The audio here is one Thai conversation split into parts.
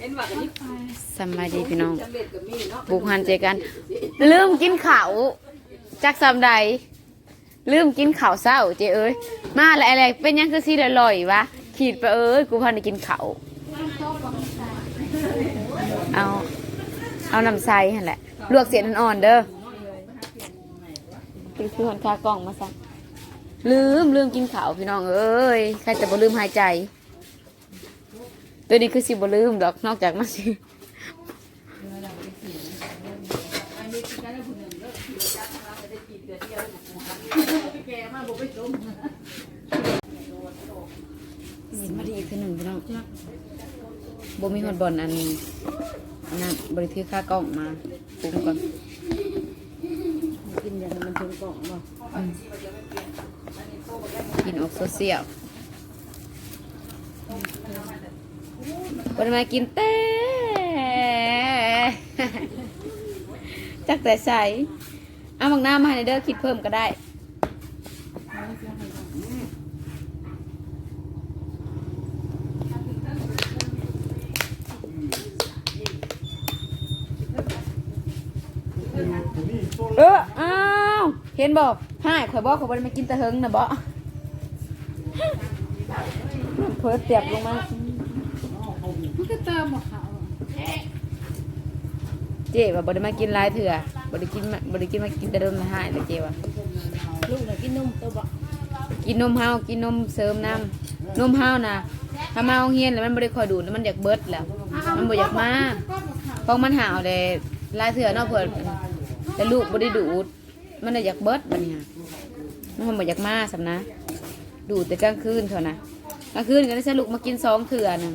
เห็นว่ากันนี่สำบายดีพี่น้องจำเบ็ดกับมีเนาะบุกหันเจอกัน ลืมกินข้าวจากสำใดลืมกินข้าวเศร้าเจเอ้ยมาอะไรอะไรเป็นหยังคือซีอร่อยวะขีดไปเอ้ยกูพันได้กินข้าวเอาเอาน้ำใสหั่นแหละลวกเสียนอ่อนๆเด้อคือคือหันคากล้องมาซะลืมลืมกินข้าวพี่น้องเอ้ยใครจะบ่ลืมหายใจ ตัวนี้คือสิบ่ลืมดอกนอกจากมาสิสิมาดีอีกคือหนึ่งพี่น้องบ่มีฮอดบอลอันอันนั้นบริถือค่ากล้องมาปรุงก่อนกินอย่างมันถึงกล่องเนาะอืมกินออกโซเชียล วันมากินแต่จักแต่ใส่เอาบางหน้ามาให้เด้อคิดเพิ่มก็ได้เอออ้าวเห็นบอกให้ข่อยบอกข่อยบ่ได้มากินตะเฮงนะบ่เพิ่เตียบลงมา ก็เติมหมดเขาเจ๊ว่าบ่ได้มากินหลายเถื่อบ่ได้กินมาบ่ได้กินมากินแต่เดิมละหายเลยเจ๊ว่าลูกน่ะกินนมตัวบ่กินนมเฮากินนมเสริมน้ำนมเฮานะถ้ามาโรงเรียนแล้วมันบ่ได้คอยดูดแล้วมันอยากเบิดแล้ว มันบ่อยากมาเพราะมันหาวเลยหลายเถื่อเนาะเพิ่นแต่ลูกบ่ได้ดูด มันเลยอยากเบิดบัดนี้ฮะมันบ่อยากมาสำนะ ดูดแต่กลางคืนเท่านะกลางคืนก็ได้ใช้ลูกมากินสองเถื่อหนึง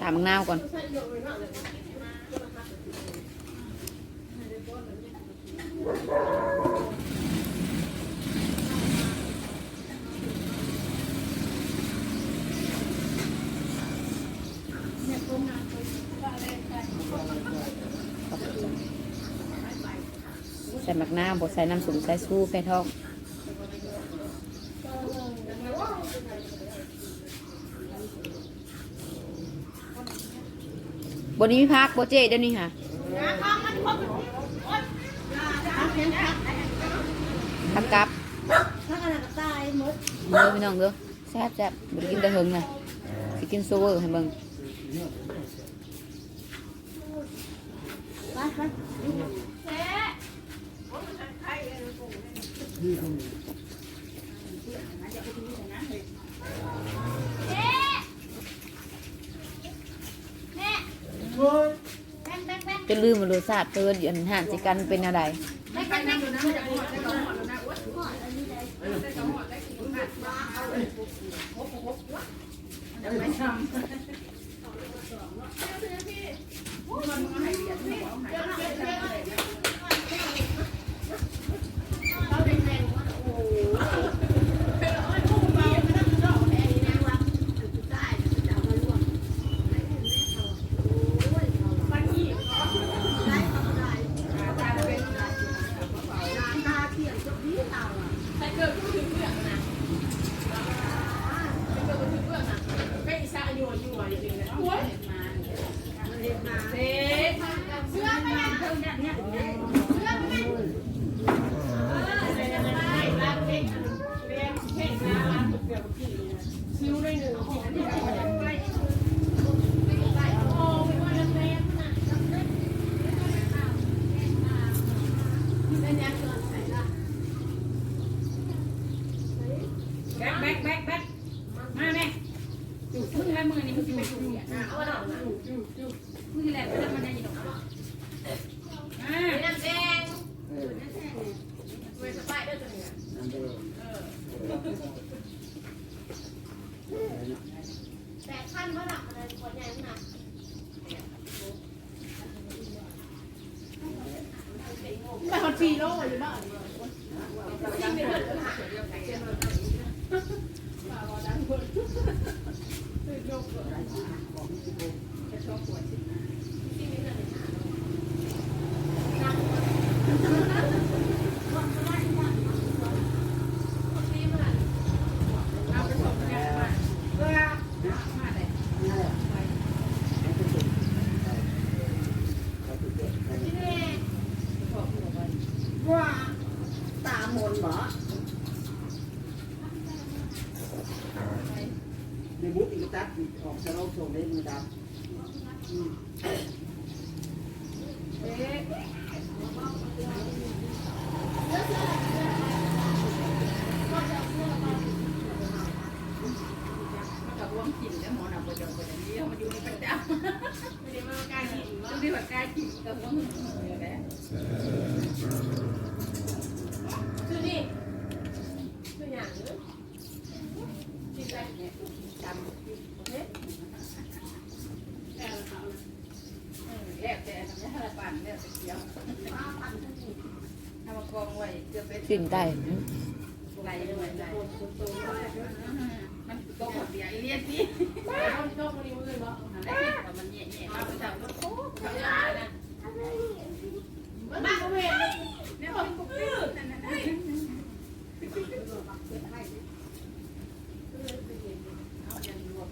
ถามมังนาวก่อน ใส่มักน้าบดใส่น้ำสุ่มใส่สู้ไฟทอง บนนี้มีพักโบเจเดี๋ยวนี้ค่ะพักกับพักอะไรก็ตายหมดเด้อพี่น้องเด้อแซ่บแซ่บบ่ได้กินแต่เฮิงนะสิกินโซเวอร์ให้เบิ่งไปไป จะลืมมันรสชาติเตือนอยู่อันห่านสิกันเป็นอะไร แบ๊กแบ๊กแบ๊กแบ๊กมาแม่จุดมึงแล้วมือนี่มึงจะไปจุด เนี่ยเอาหน่อยนะมึงแหละไปแล้วมันได้ยินหรอกอ่าน้ำแดง แต่ขั้นว่าหลักอะไรคนใหญ่ขนาดไปคนฟีโร่อยู่บ้านว่า ในบุ๊กอีกตัดออกสโลปส่งได้มือดำอืมมันกับรวม ปันแล้วแต่เดียวทำมากองไว้เกือบเป็นสิ้นไก่ไหลเลยไหลมันก็หมดเดียเรียนสิต้องต้งมาดีมือบ่อะไรที่มันแย่ยมาปจับก็โค้งเขาจะนะมาเขาเนเนี่ยมันก็ตื้อนั่นน่ะ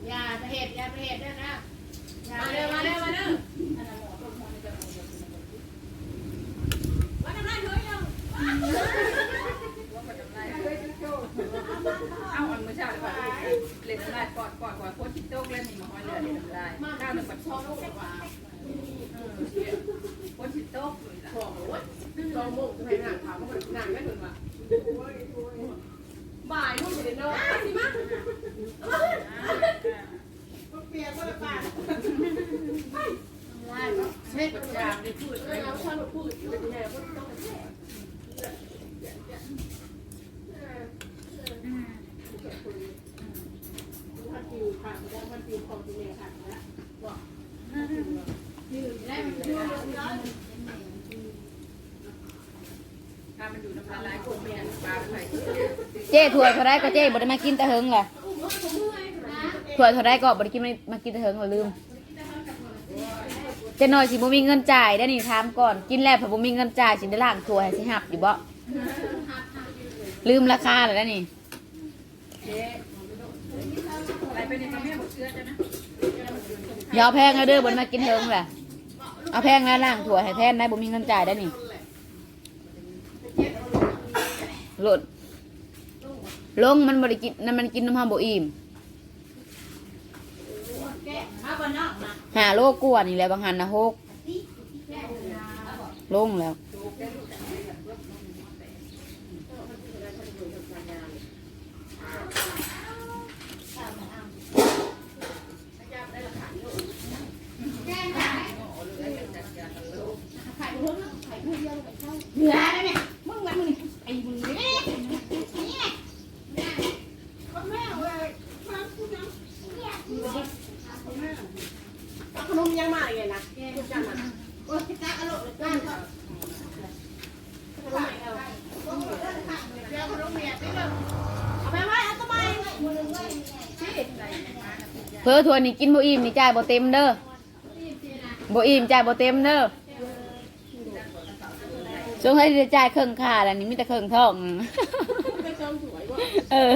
อย่าไปเหตุอย่าไปเหตุด้วยนะมาเร็วมาเร็วมาเร็วมาทำไรเฮ้ยยัง เอาอันเมื่อเช้าเลยว่าเล่นลาย ก่อดกอดกอดโคตรชิโต้เล่นนี่มาห้อยเลยเล่นลายข้าวหนึ่งปัดชอบลูกว่าโคตรชิโต้เลยล่ะบอกว่าลองโมกจะไปนังถามว่าหนังไม่ถึงว่ะบ่ายลูกอยู่ในนอนสิมาเปียกก็ละบาทเช็ดปามได้พูดเออเราชอบพูดอยู่ในแนวก็ต้องแย่ พันติวผ่านไปแล้วพันติวของจริงเลยค่ะแล้วบอกยืนได้มันยืนถ้ามันอยู่น้ำลายหลพวกเมียปลาไปเจ้ถ้วเท่าไรก็เจ้บ่ได้มากินแต่เฮิงแหละอุ้มว่าผมเมื่อยนะถ้วยเท่าไรก็บ่ได้กินมากินแต่เฮิงเราลืมเจะน้อยสิบ่มีเงินจ่ายได้นี่ถามก่อน กินแล้วถ้าบ่มีเงินจ่ายสิได้ล้างถ้วให้สิหับอยู่บ่ลืมราคาแล้วนะนี่เจ๊อะไรไปในกระแม่บ อย่าเอาแพงนะเด้อบ่ได้มากินเฮิงแหละเอาแพงแล้วล้างถ้วให้แทนได้บ่มีเงินจ่ายได้นี่หล่นลงมันบ่ได้กินนั่นมันกินน้ำหอมบ่อิ่มมาบนนอกมาหาโลกว่านี่แหละบางหันนะหกลงแล้ว เหลือได้ไหมมึงวันมึงไอ้มึงนี่ขนมยังมาเลยนะทุกอย่างนะโอ้ยตาอร่อยเลยกันขนมใหม่เอาเดี๋ยวขนมเมียไปเลยเอาไปไว้เอาทำไมเพื่อทัวนี่กินบ่อิ่มนี่จ่ายบ่เต็มเด้อบ่อิ่มจ่ายบ่เต็มเด้อ ช่วงให้ได้จ่ายเครื่องค่าแล้วนี่มีแต่เครื่องทอง ไปชมสวยว่าเออ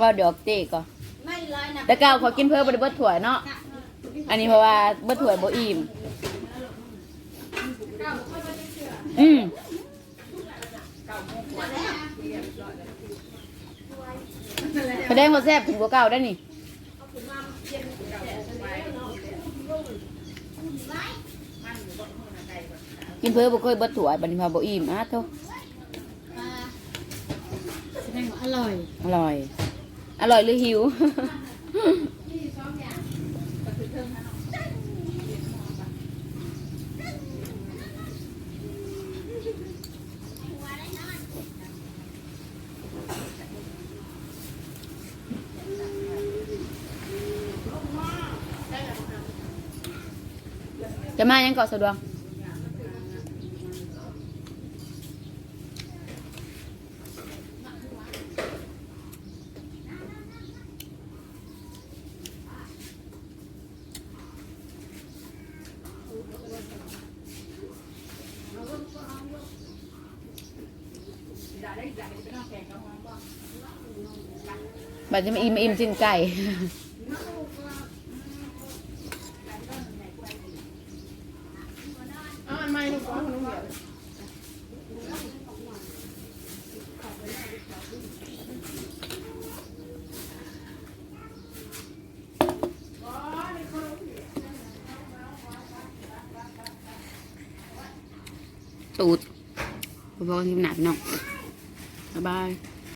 ว่าดอกเจ๊ก็ไม่เลยนะแต่เก่าเขากินเพิ่มบ่ได้เบิดถ้วยเนาะ อันนี้เพราะว่าเบิดถ้วยบ่อิ่มอืมแสดงว่าแซ่บถึงกว่าเก่าได้อนี่ กินเพื่อบ่เคยเบิดถั่วบัดนี้พาบ่อิ่มอะโทแสดงว่าอร่อยอร่อย อร่อยหรือหิว จะมายังเกาะสะดวง บัดจะมาอิ่มอิ่มจินไก่ เอาอันใหม่หนูขอหเดียวตูดบอกว่าที่หนักน้อง Bye-bye.